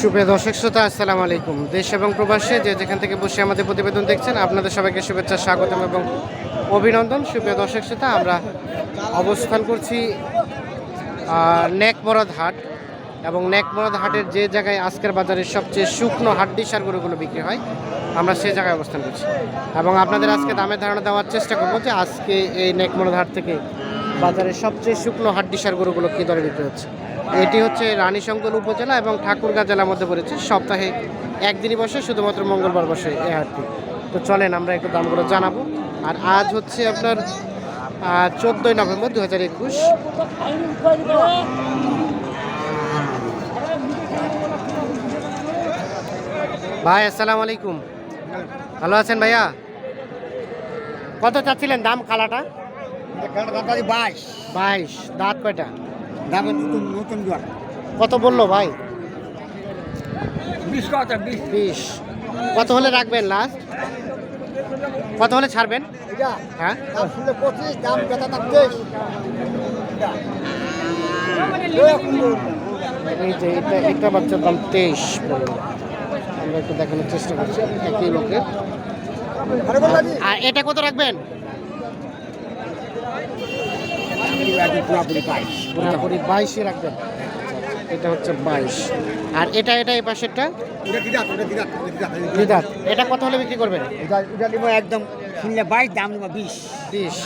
সুপ্রিয় দর্শক, শ্রোতা, আসসালামু আলাইকুম। দেশ এবং প্রবাসে যে যেখান থেকে বসে আমাদের প্রতিবেদন দেখছেন, আপনাদের সবাইকে শুভেচ্ছা, স্বাগতম এবং অভিনন্দন। সুপ্রিয় দর্শক, শ্রোতা, আমরা অবস্থান করছি নেকমরদ হাট এবং নেকমরদ হাটের যে জায়গায় আজকের বাজারে সবচেয়ে শুকনো হাড্ডি সার গরুগুলো বিক্রি হয়, আমরা সেই জায়গায় অবস্থান করছি। এবং আপনাদের আজকে দামের ধারণা দেওয়ার চেষ্টা করব যে আজকে এই নেকমরদ হাট থেকে বাজারে সবচেয়ে শুকনো হাড্ডি সার গরুগুলো কী দরে বিক্রি হচ্ছে। এটি হচ্ছে রানীশঙ্কর উপজেলা এবং ঠাকুরগাঁ জেলার মধ্যে পড়েছে। সপ্তাহে একদিনই বসে শুধুমাত্র মঙ্গলবার বসে এই হাটটি। তো চলেন আমরা একটু দামগুলো জানাব। আর আজ হচ্ছে আপনার চোদ্দোই নভেম্বর দু হাজার একুশ। ভাই আসসালামু আলাইকুম। ভালো আছেন ভাইয়া? কত চাচ্ছিলেন দাম কালাটা বাইশ। বাইশ দাঁত কয়টা? দামের নতুন নতুন জোয়ার কত বলল ভাই? বিশ কত হলে রাখবেন লাস্ট কত হলে ছাড়বেন? হ্যাঁ? পঁচিশ দাম দাম এই যে এটা এটা বাচ্চার দাম তেইশ আমরা একটু দেখানোর চেষ্টা করছি একই লোকের আর এটা কত রাখবেন? পুরাপুরি বাইশ পুরোপুরি বাইশে রাখবেন। এটা হচ্ছে বাইশ। আর এটা এটা এই পাশেরটা? দিদাত। এটা কত হলে বিক্রি করবেন? এটা নিব একদম শুনলে বাইশ দাম নিব বিশ। বিশ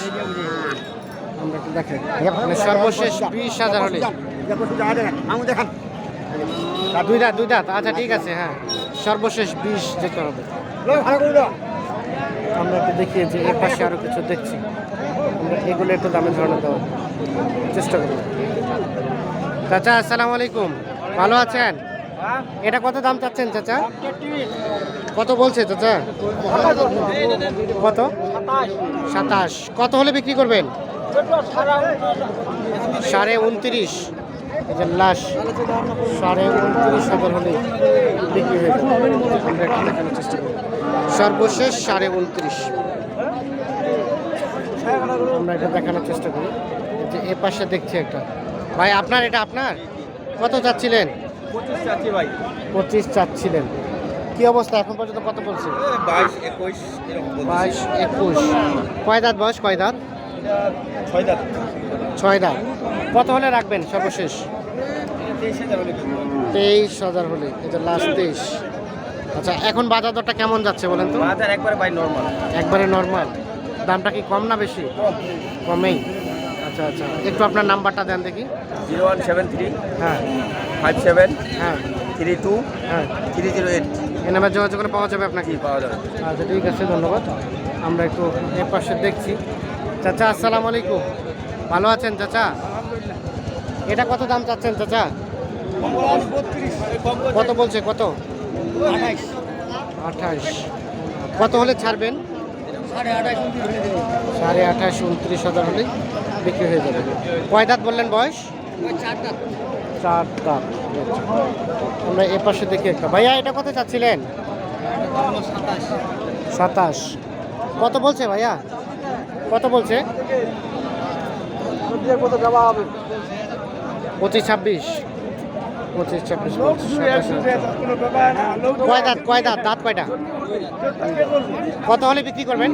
আমরা একটু দেখেন। মানে সর্বশেষ বিশ হাজার হলে। দুই দাঁত দুই দাঁত। আচ্ছা ঠিক আছে হ্যাঁ। সর্বশেষ বিশ যেতে হবে। আমরা একটু দেখিয়ে যে এর পাশে আরও কিছু দেখছি। এগুলো একটু দামে দেওয়ার চেষ্টা করব। চাচা, আসসালামু আলাইকুম। ভালো আছেন? এটা কত দাম চাচ্ছেন চাচা? কত বলছে চাচা? কত? সাতাশ। কত হলে বিক্রি করবেন? সাড়ে উনত্রিশ। লাশ, সাড়ে উনত্রিশ হাজার হলে বিক্রি হয়ে যাবে। চেষ্টা সর্বশেষ সাড়ে উনত্রিশ। আমরা এটা দেখানোর চেষ্টা করি। যে এ পাশে দেখছি একটা। ভাই আপনার এটা আপনার? কত চাচ্ছিলেন? পঁচিশ চাচ্ছি ভাই। পঁচিশ চাচ্ছিলেন। কি অবস্থা? এখন পর্যন্ত কত বলছে? বাইশ একুশ বাইশ একুশ। কয় দাঁত বয়স? কয় দাঁত? ছয় দাঁত। ছয় দাঁত। কত হলে রাখবেন সর্বশেষ? তেইশ হাজার হলে এটা লাস্ট তেইশ। আচ্ছা এখন বাজার দরটা কেমন যাচ্ছে বলেন তো? বাজার একবারে ভাই নর্মাল একবারে নর্মাল দামটা কি কম না বেশি? কমেই। আচ্ছা আচ্ছা। একটু আপনার নাম্বারটা দেন দেখি। জিরো ওয়ান সেভেন থ্রি হ্যাঁ। ফাইভ সেভেন হ্যাঁ। থ্রি টু হ্যাঁ। Three zero eight. এ নাম্বার যোগাযোগ করে পাওয়া যাবে আপনাকে? পাওয়া যাবে। আচ্ছা ঠিক আছে ধন্যবাদ। আমরা একটু এ পাশে দেখছি। চাচা আসসালামু আলাইকুম। ভালো আছেন চাচা? এটা কত দাম চাচ্ছেন চাচা? কত বলছে কত? আঠাশ কত হলে ছাড়বেন? সাড়ে আঠাশ উনত্রিশ হাজার হলে বিক্রি হয়ে যাবে। কয় দাঁত বললেন বয়স? চার দাঁত। আমরা এ পাশে দেখি একটা। ভাইয়া এটা কত চাচ্ছিলেন সাতাশ। কত বলছে ভাইয়া? কত বলছে? পঁচিশ ছাব্বিশ। পঁচিশ ছাব্বিশ হাজার। কয় দাঁত কয় দাঁত দাঁত কয়টা? কত হলে বিক্রি করবেন?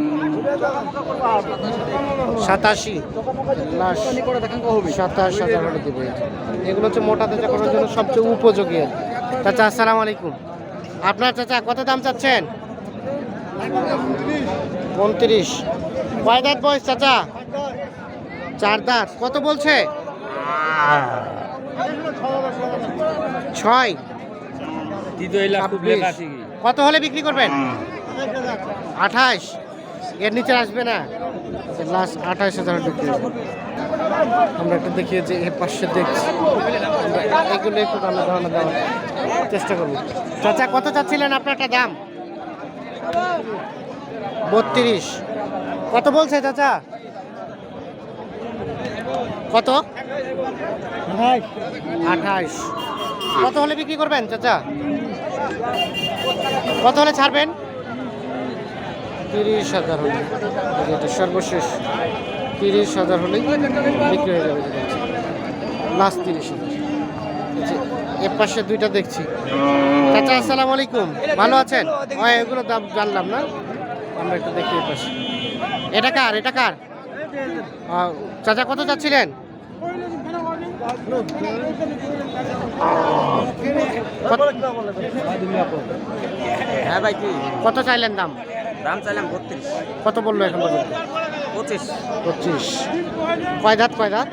সাতাশি। সাতাশ হাজার হলে দেবে। এগুলো হচ্ছে মোটা তেজা করার জন্য সবচেয়ে উপযোগী আর। চাচা আসসালামু আলাইকুম। আপনার চাচা কত দাম চাচ্ছেন? উনত্রিশ। কয় দাঁত বয়স চাচা? চার দাঁত। কত বলছে? ছয়। কত হলে বিক্রি করবেন? আঠাশ। এর নিচে আসবে না? লাস্ট আঠাশ হাজার বিক্রি আমরা একটু দেখিয়ে যে এর পাশে দেখছি। এগুলো একটু দামে ধারণা দেওয়ার চেষ্টা করব। চাচা কত চাচ্ছিলেন আপনারটা দাম? বত্রিশ। কত বলছে চাচা? কত? আঠাশ। কত হলে বিক্রি করবেন চাচা? কত হলে ছাড়বেন? তিরিশ হাজার হলে। এটা সর্বশেষ। তিরিশ হাজার হলেই বিক্রি হয়ে যাবে লাস্ট তিরিশ হাজার। এর পাশে দুইটা দেখছি। চাচা আসসালামু আলাইকুম। ভালো আছেন? ও এগুলো দাম জানলাম না। আমরা একটু দেখি এর পাশে। এটা কার? এটা কার? চাচা কত চাচ্ছিলেন? কত- হ্যাঁ ভাই কি? কত চাইলেন দাম? দাম চাইলাম বত্রিশ। কত বলল এখন পর্যন্ত? পঁচিশ। পঁচিশ। কয় দাঁত কয় দাঁত?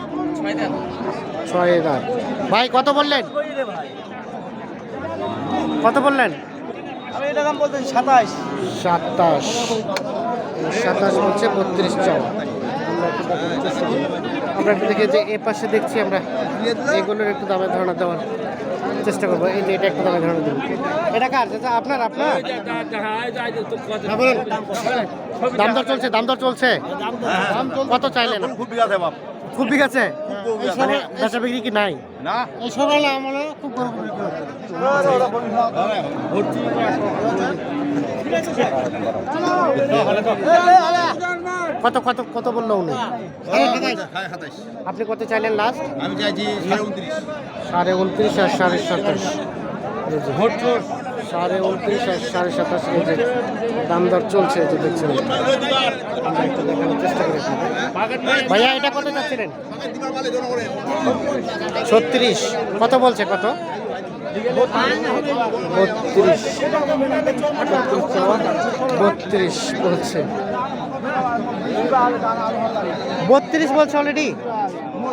ছয় দাঁত। ভাই কত বললেন? কত বললেন? আমি এটা দাম বলতেছি সাতাশ। সাতাশ। সাতাশ বলছে বত্রিশ চাও আমরা একটু দেখি যে এ পাশে দেখছি আমরা এগুলোর একটু দামে ধারণা দেওয়ার চেষ্টা করব। এই যে এটা একটু দামে ধারণা দেবো। এটা কার? চাচা আপনার আপনার? দাম দর চলছে দাম দর চলছে। কত চাইলেন? খুব বিঘা দেবাম খুব ঠিক আছে মানে বেচা বিক্রি কি নাই? না। এই সকালে আমরা খুব গরু কত কত কত বলল উনি? আপনি কত চাইলেন লাস্ট আমি চাইছি সাড়ে উনত্রিশ। আর সাড়ে সাতাশ। সাড়ে উনত্রিশ আর সাড়ে সাতাশ যে দাম দর চলছে যে দেখছেন। দেখানোর চেষ্টা করি ভাইয়া এটা কত চাচ্ছিলেন? ছত্রিশ। কত বলছে কত? বত্রিশ বত্রিশ বলছে। বত্রিশ বলছে অলরেডি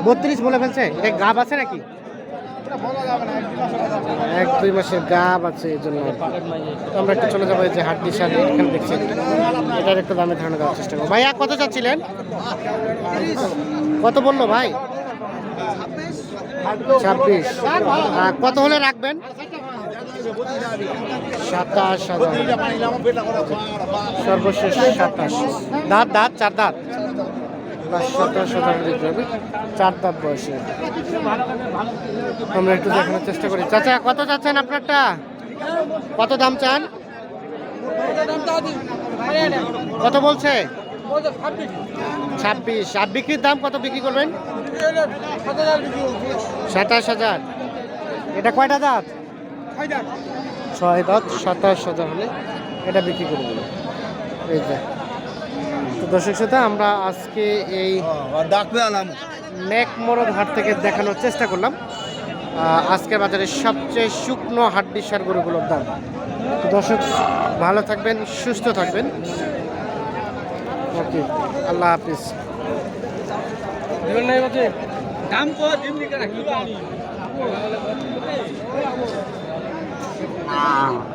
বত্রিশ বলে ফেলছে? এটা গাব আছে নাকি? এক দুই মাসের গাব আছে এই জন্য। আমরা একটু চলে যাব যে হাড্ডি সার এখানে দেখছি। এটার একটু দামে ধারণা দেওয়ার চেষ্টা করব। ভাইয়া কত চাচ্ছিলেন? কত বলল ভাই? ছাব্বিশ। আহ, কত হলে রাখবেন? সাতাশ সর্বশেষ সাতাশ। দাঁত দাঁত, চার দাঁত। চার দাঁত বয়সে। আমরা একটু চেষ্টা করি। চাচা, কত চাচ্ছেন আপনারটা? কত দাম চান? কত বলছে? ছাব্বিশ। আর বিক্রির দাম কত বিক্রি করবেন? সাতাশ হাজার। এটা কয়টা দাঁত? ছয় দাঁত সাতাশ হাজার হলে এটা বিক্রি করে দেবো। এই যে। তো দর্শক শ্রোতা আমরা আজকে এই ডাকবে আলাম নেক মরদ হাট থেকে দেখানোর চেষ্টা করলাম। আজকের বাজারে সবচেয়ে শুকনো হাড্ডি সার গরুগুলোর দাম। তো দর্শক ভালো থাকবেন সুস্থ থাকবেন। ওকে আল্লাহ হাফিজ। দাম কত